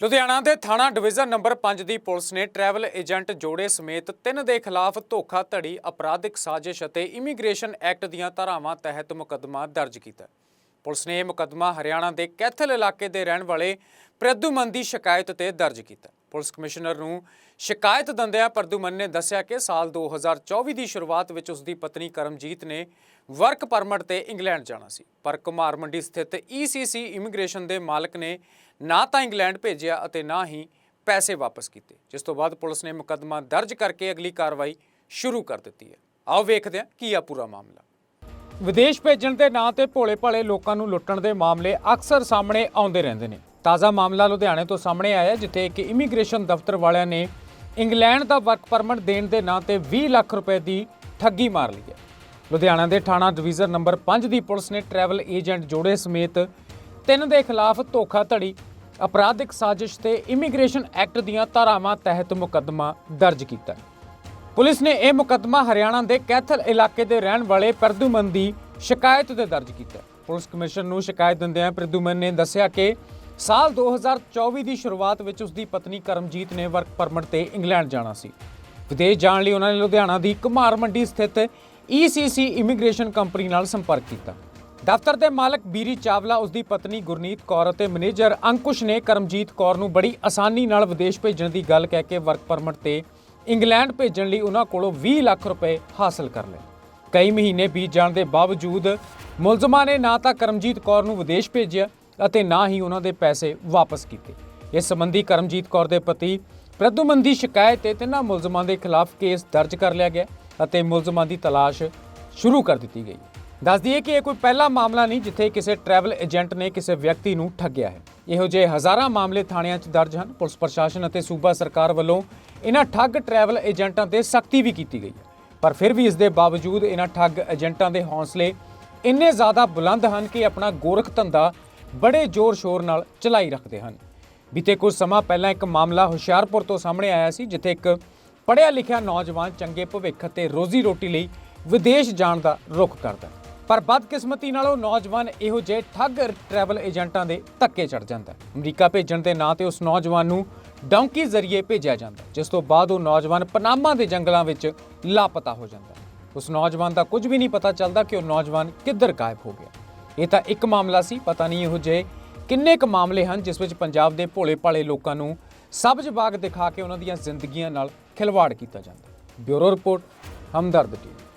ਲੁਧਿਆਣਾ ਦੇ ਥਾਣਾ division number 5 ਦੀ ਪੁਲਿਸ ਨੇ ਟਰੈਵਲ ਏਜੰਟ ਜੋੜੇ ਸਮੇਤ ਤਿੰਨ ਦੇ ਖਿਲਾਫ ਧੋਖਾਧੜੀ, ਅਪਰਾਧਿਕ ਸਾਜ਼ਿਸ਼ ਅਤੇ ਇਮੀਗ੍ਰੇਸ਼ਨ ਐਕਟ ਦੀਆਂ ਧਾਰਾਵਾਂ ਤਹਿਤ ਮੁਕੱਦਮਾ ਦਰਜ ਕੀਤਾ। ਪੁਲਿਸ ਨੇ ਇਹ ਮੁਕੱਦਮਾ ਹਰਿਆਣਾ ਦੇ ਕੈਥਲ ਇਲਾਕੇ ਦੇ ਰਹਿਣ ਵਾਲੇ ਪ੍ਰਦੂਮਨ ਦੀ ਸ਼ਿਕਾਇਤ ਤੇ ਦਰਜ ਕੀਤਾ। ਪੁਲਿਸ ਕਮਿਸ਼ਨਰ ਨੂੰ ਸ਼ਿਕਾਇਤ ਦਿੰਦਿਆਂ ਪ੍ਰਦੂਮਨ ਨੇ ਦੱਸਿਆ ਕਿ ਸਾਲ 2024 ਦੀ ਸ਼ੁਰੂਆਤ ਵਿੱਚ ਉਸ ਦੀ ਪਤਨੀ ਕਰਮਜੀਤ ਨੇ ਵਰਕ ਪਰਮਿਟ ਤੇ ਇੰਗਲੈਂਡ ਜਾਣਾ ਸੀ। ਪਰ ਕੁਮਾਰ ਮੰਡੀ ਸਥਿਤ ਈਸੀਸੀ ਇਮੀਗ੍ਰੇਸ਼ਨ ਦੇ ਮਾਲਕ ਨੇ ਨਾ ਤਾਂ ਇੰਗਲੈਂਡ ਭੇਜਿਆ ਅਤੇ ਨਾ ਹੀ ਪੈਸੇ ਵਾਪਸ ਕੀਤੇ, ਜਿਸ ਤੋਂ ਬਾਅਦ ਪੁਲਿਸ ਨੇ ਮੁਕੱਦਮਾ ਦਰਜ ਕਰਕੇ ਅਗਲੀ ਕਾਰਵਾਈ ਸ਼ੁਰੂ ਕਰ ਦਿੱਤੀ ਹੈ। ਆਓ ਵੇਖਦੇ ਹਾਂ ਕੀ ਆ ਪੂਰਾ ਮਾਮਲਾ। ਵਿਦੇਸ਼ ਭੇਜਣ ਦੇ ਨਾਂ ਤੇ ਭੋਲੇ-ਭਾਲੇ ਲੋਕਾਂ ਨੂੰ ਲੁੱਟਣ ਦੇ ਮਾਮਲੇ ਅਕਸਰ ਸਾਹਮਣੇ ਆਉਂਦੇ ਰਹਿੰਦੇ ਨੇ। ਤਾਜ਼ਾ ਮਾਮਲਾ ਲੁਧਿਆਣੇ ਤੋਂ ਸਾਹਮਣੇ ਆਇਆ ਜਿੱਥੇ ਇੱਕ ਇਮੀਗ੍ਰੇਸ਼ਨ ਦਫ਼ਤਰ ਵਾਲਿਆਂ ਨੇ ਇੰਗਲੈਂਡ ਦਾ ਵਰਕ ਪਰਮਿਟ ਦੇਣ ਦੇ ਨਾਂ ਤੇ 20 ਲੱਖ ਰੁਪਏ ਦੀ ਠੱਗੀ ਮਾਰ ਲਈ ਹੈ। ਲੁਧਿਆਣਾ ਦੇ ਥਾਣਾ ਡਿਵੀਜ਼ਨ ਨੰਬਰ 5 ਦੀ ਪੁਲਿਸ ਨੇ ਟਰੈਵਲ ਏਜੰਟ ਜੋੜੇ ਸਮੇਤ ਤਿੰਨ ਦੇ ਖਿਲਾਫ ਧੋਖਾਧੜੀ ਅਪਰਾਧਿਕ ਸਾਜ਼ਿਸ਼ ਤੇ ਇਮੀਗ੍ਰੇਸ਼ਨ ਐਕਟ ਦੀਆਂ ਧਾਰਾਵਾਂ ਤਹਿਤ ਮੁਕੱਦਮਾ ਦਰਜ ਕੀਤਾ ਪੁਲਿਸ ਨੇ ਇਹ ਮੁਕੱਦਮਾ ਹਰਿਆਣਾ ਦੇ ਕੈਥਲ ਇਲਾਕੇ ਦੇ ਰਹਿਣ ਵਾਲੇ ਪ੍ਰਦੂਮਨ ਦੀ ਸ਼ਿਕਾਇਤ ਤੇ ਦਰਜ ਕੀਤਾ ਪੁਲਿਸ ਕਮਿਸ਼ਨ ਨੂੰ ਸ਼ਿਕਾਇਤ ਦਿੰਦਿਆਂ ਪ੍ਰਦੂਮਨ ਨੇ ਦੱਸਿਆ ਕਿ ਸਾਲ 2024 ਦੀ ਸ਼ੁਰੂਆਤ ਵਿੱਚ ਉਸ ਦੀ ਪਤਨੀ ਕਰਮਜੀਤ ਨੇ ਵਰਕ ਪਰਮਿਟ ਤੇ ਇੰਗਲੈਂਡ ਜਾਣਾ ਸੀ। ਵਿਦੇਸ਼ ਜਾਣ ਲਈ ਉਹਨਾਂ ਨੇ ਲੁਧਿਆਣਾ ਦੀ ਕੁਮਾਰ ਮੰਡੀ ਸਥਿਤ ECC ਇਮੀਗ੍ਰੇਸ਼ਨ ਕੰਪਨੀ ਨਾਲ ਸੰਪਰਕ ਕੀਤਾ। ਦਫ਼ਤਰ ਦੇ ਮਾਲਕ ਬੀਰੀ ਚਾਵਲਾ ਉਸ ਦੀ ਪਤਨੀ ਗੁਰਨੀਤ ਕੌਰ ਅਤੇ ਮੈਨੇਜਰ ਅੰਕੁਸ਼ ਨੇ ਕਰਮਜੀਤ ਕੌਰ ਨੂੰ ਬੜੀ ਆਸਾਨੀ ਨਾਲ ਵਿਦੇਸ਼ ਭੇਜਣ ਦੀ ਗੱਲ ਕਹਿ ਕੇ ਵਰਕ ਪਰਮਿਟ ਤੇ ਇੰਗਲੈਂਡ ਭੇਜਣ ਲਈ ਉਹਨਾਂ ਕੋਲੋਂ 20 ਲੱਖ ਰੁਪਏ ਹਾਸਲ ਕਰ ਲਏ। ਕਈ ਮਹੀਨੇ ਬੀਤ ਜਾਣ ਦੇ ਬਾਵਜੂਦ ਮੁਲਜ਼ਮਾਂ ਨੇ ਨਾ ਤਾਂ ਕਰਮਜੀਤ ਕੌਰ ਨੂੰ ਵਿਦੇਸ਼ ਭੇਜਿਆ ਅਤੇ ਨਾ ਹੀ ਉਹਨਾਂ ਦੇ ਪੈਸੇ ਵਾਪਸ ਕੀਤੇ। ਇਸ ਸੰਬੰਧੀ ਕਰਮਜੀਤ ਕੌਰ ਦੇ ਪਤੀ ਪ੍ਰਦੂਮਨ ਦੀ ਸ਼ਿਕਾਇਤ ਤੇ ਤਿੰਨਾਂ ਮੁਲਜ਼ਮਾਂ ਦੇ ਖਿਲਾਫ ਕੇਸ ਦਰਜ ਕਰ ਲਿਆ ਗਿਆ ਅਤੇ ਮੁਲਜ਼ਮਾਂ ਦੀ ਤਲਾਸ਼ ਸ਼ੁਰੂ ਕਰ ਦਿੱਤੀ ਗਈ। ਦੱਸ ਦਈਏ ਕਿ ਇਹ ਕੋਈ ਪਹਿਲਾ ਮਾਮਲਾ ਨਹੀਂ ਜਿੱਥੇ ਕਿਸੇ ਟਰੈਵਲ ਏਜੰਟ ਨੇ ਕਿਸੇ ਵਿਅਕਤੀ ਨੂੰ ਠੱਗਿਆ ਹੈ। ਇਹੋ ਜਿਹੇ ਹਜ਼ਾਰਾਂ ਮਾਮਲੇ ਥਾਣਿਆਂ 'ਚ ਦਰਜ ਹਨ। ਪੁਲਿਸ ਪ੍ਰਸ਼ਾਸਨ ਅਤੇ ਸੂਬਾ ਸਰਕਾਰ ਵੱਲੋਂ ਇਹਨਾਂ ਠੱਗ ਟਰੈਵਲ ਏਜੰਟਾਂ ਤੇ ਸਖਤੀ ਵੀ ਕੀਤੀ ਗਈ ਹੈ। ਪਰ ਫਿਰ ਵੀ ਇਸ ਦੇ ਬਾਵਜੂਦ ਇਹਨਾਂ ਠੱਗ ਏਜੰਟਾਂ ਦੇ ਹੌਸਲੇ ਇੰਨੇ ਜ਼ਿਆਦਾ ਬੁਲੰਦ ਹਨ ਕਿ ਆਪਣਾ ਗੋਰਖ ਧੰਦਾ ਬੜੇ ਜ਼ੋਰ-ਸ਼ੋਰ ਨਾਲ ਚਲਾਈ ਰੱਖਦੇ ਹਨ। ਬੀਤੇ ਕੁਝ ਸਮਾਂ ਪਹਿਲਾਂ ਇੱਕ ਮਾਮਲਾ ਹੁਸ਼ਿਆਰਪੁਰ ਤੋਂ ਸਾਹਮਣੇ ਆਇਆ ਸੀ, ਜਿੱਥੇ ਇੱਕ ਪੜ੍ਹਿਆ ਲਿਖਿਆ ਨੌਜਵਾਨ ਚੰਗੇ ਭਵਿੱਖ ਅਤੇ ਰੋਜ਼ੀ ਰੋਟੀ ਲਈ ਵਿਦੇਸ਼ ਜਾਣ ਦਾ ਰੁਖ ਕਰਦਾ ਪਰ ਬਦਕਿਸਮਤੀ ਨਾਲ ਉਹ ਨੌਜਵਾਨ ਇਹੋ ਜਿਹੇ ਠੱਗ ਟਰੈਵਲ ਏਜੰਟਾਂ ਦੇ ਧੱਕੇ ਚੜ ਜਾਂਦਾ ਹੈ। ਅਮਰੀਕਾ ਭੇਜਣ ਦੇ ਨਾਂ ਤੇ ਉਸ ਨੌਜਵਾਨ ਨੂੰ ਡੌਂਕੀ ਜ਼ਰੀਏ ਭੇਜਿਆ ਜਾਂਦਾ ਜਿਸ ਤੋਂ ਬਾਅਦ ਉਹ ਨੌਜਵਾਨ ਪਨਾਮਾ ਦੇ ਜੰਗਲਾਂ ਵਿੱਚ ਲਾਪਤਾ ਹੋ ਜਾਂਦਾ ਉਸ ਨੌਜਵਾਨ ਦਾ ਕੁਝ ਵੀ ਨਹੀਂ ਪਤਾ ਚੱਲਦਾ ਕਿ ਉਹ ਨੌਜਵਾਨ ਕਿੱਧਰ ਗਾਇਬ ਹੋ ਗਿਆ। ਇਹ ਤਾਂ ਇੱਕ ਮਾਮਲਾ ਸੀ, ਪਤਾ ਨਹੀਂ ਇਹੋ ਜਿਹੇ ਕਿੰਨੇ ਕੁ ਮਾਮਲੇ ਹਨ ਜਿਸ ਵਿੱਚ ਪੰਜਾਬ ਦੇ ਭੋਲੇ-ਭਾਲੇ ਲੋਕਾਂ ਨੂੰ ਸਬਜ਼ ਬਾਗ ਦਿਖਾ ਕੇ ਉਹਨਾਂ ਦੀਆਂ ਜ਼ਿੰਦਗੀਆਂ ਨਾਲ ਖਿਲਵਾੜ ਕੀਤਾ ਜਾਂਦਾ। Bureau report, Hamdard TV.